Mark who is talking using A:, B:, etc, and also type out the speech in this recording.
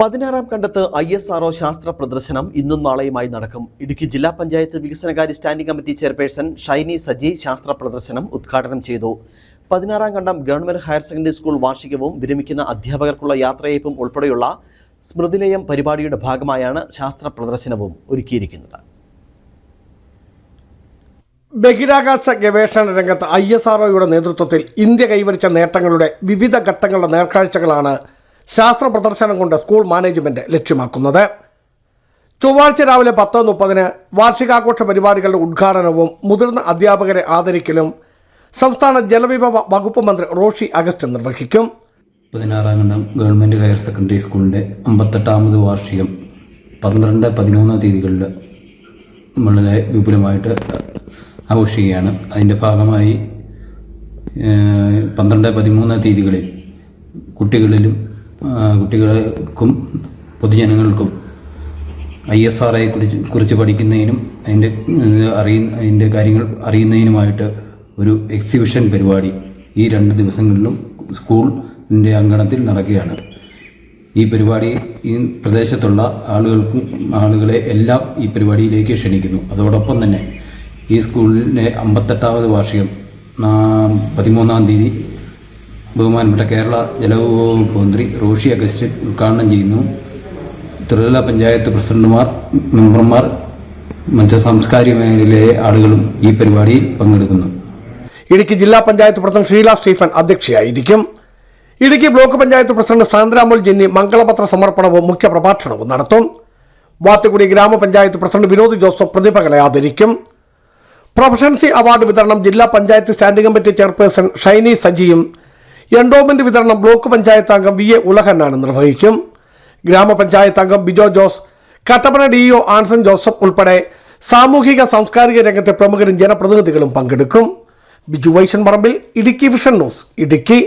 A: പതിനാറാം കണ്ടത്ത് I S R O ശാസ്ത്ര പ്രദർശനം ഇന്നും നാളെയുമായി നടക്കും. ഇടുക്കി ജില്ലാ പഞ്ചായത്ത് വികസനകാര്യ standing committee chairperson Shiny Saji ശാസ്ത്ര പ്രദർശനം ഉദ്ഘാടനം ചെയ്തു. പതിനാറാം കണ്ടം ഗവൺമെന്റ് ഹയർ സെക്കൻഡറി സ്കൂൾ വാർഷികവും വിരമിക്കുന്ന അധ്യാപകർക്കുള്ള യാത്രയയപ്പും ഉൾപ്പെടെയുള്ള സ്മൃതിലയം പരിപാടിയുടെ ഭാഗമായാണ് ശാസ്ത്ര പ്രദർശനവും ഒരുക്കിയിരിക്കുന്നത്.
B: ബഹിരാകാശ ഗവേഷണ രംഗത്ത് ഐ എസ് ആർഒയുടെ നേതൃത്വത്തിൽ ഇന്ത്യ കൈവരിച്ച നേട്ടങ്ങളുടെ വിവിധ ഘട്ടങ്ങളുടെ നേർക്കാഴ്ചകളാണ് ശാസ്ത്ര പ്രദർശനം കൊണ്ട് സ്കൂൾ മാനേജ്മെന്റ് ലക്ഷ്യമാക്കുന്നത്. ചൊവ്വാഴ്ച രാവിലെ പത്ത് മുപ്പതിന് വാർഷികാഘോഷ പരിപാടികളുടെ ഉദ്ഘാടനവും മുതിർന്ന അധ്യാപകരെ ആദരിക്കലും സംസ്ഥാന ജലവിഭവ വകുപ്പ് മന്ത്രി റോഷി അഗസ്റ്റ് നിർവഹിക്കും.
C: പതിനാറാം ഘട്ടം ഗവൺമെന്റ് ഹയർ സെക്കൻഡറി സ്കൂളിന്റെ അമ്പത്തെട്ടാമത് വാർഷികം പന്ത്രണ്ട് പതിമൂന്ന് തീയതികളിൽ വളരെ വിപുലമായിട്ട് ആഘോഷിക്കുകയാണ്. അതിന്റെ ഭാഗമായി പന്ത്രണ്ട് പതിമൂന്ന് തീയതികളിൽ കുട്ടികളിലും കുട്ടികൾക്കും പൊതുജനങ്ങൾക്കും ഐ എസ് ആർ ഐയെ കുറിച്ച് കുറിച്ച് പഠിക്കുന്നതിനും അതിന്റെ അറിയ അതിന്റെ കാര്യങ്ങൾ അറിയുന്നതിനുമായിട്ട് ഒരു എക്സിബിഷൻ പരിപാടി ഈ രണ്ട് ദിവസങ്ങളിലും സ്കൂളിന്റെ അങ്കണത്തിൽ നടക്കുകയാണ്. ഈ പരിപാടി ഈ പ്രദേശത്തുള്ള ആളുകൾക്കും ആളുകളെ എല്ലാം ഈ പരിപാടിയിലേക്ക് ക്ഷണിക്കുന്നു. അതോടൊപ്പം തന്നെ ഈ സ്കൂളിന്റെ അമ്പത്തെട്ടാമത് വാർഷികം പതിമൂന്നാം തീയതി ബഹുമാനപ്പെട്ട കേരള ജലവകുപ്പ് റോഷി അഗസ്റ്റിൻ ഉദ്ഘാടനം ചെയ്യുന്നു. ത്രിതല പഞ്ചായത്ത് പ്രസിഡന്റുമാർ മെമ്പർമാർ മറ്റ് സാംസ്കാരിക മേഖലയിലെ ആളുകളും ഈ പരിപാടിയിൽ പങ്കെടുക്കുന്നു.
B: ഇടുക്കി ജില്ലാ പഞ്ചായത്ത് പ്രസിഡന്റ് ഷീല സ്റ്റീഫൻ അധ്യക്ഷയായിരിക്കും. ഇടുക്കി ബ്ലോക്ക് പഞ്ചായത്ത് പ്രസിഡന്റ് സാന്ദ്രാമോൾ ജെന്നി മംഗളപത്ര സമർപ്പണവും മുഖ്യപ്രഭാഷണവും നടത്തും. വാത്തുകുടി ഗ്രാമപഞ്ചായത്ത് പ്രസിഡന്റ് വിനോദ് ജോസഫ് പ്രതിഭകളെ ആദരിക്കും. പ്രൊഫഷൻസി അവാർഡ് വിതരണം ജില്ലാ panchayat standing committee chairperson Shiny സജിയും endowment വിതരണം ബ്ലോക്ക് പഞ്ചായത്ത് അംഗം വി എ ഉലഹന്നാണ് നിർവഹിക്കും. ഗ്രാമപഞ്ചായത്ത് അംഗം Bijo Jose Kattappana D O Anson Joseph ഉൾപ്പെടെ സാമൂഹിക സാംസ്കാരിക രംഗത്തെ പ്രമുഖരും ജനപ്രതിനിധികളും പങ്കെടുക്കും. Biju Vaishan Parambil Idukki vision news Idukki.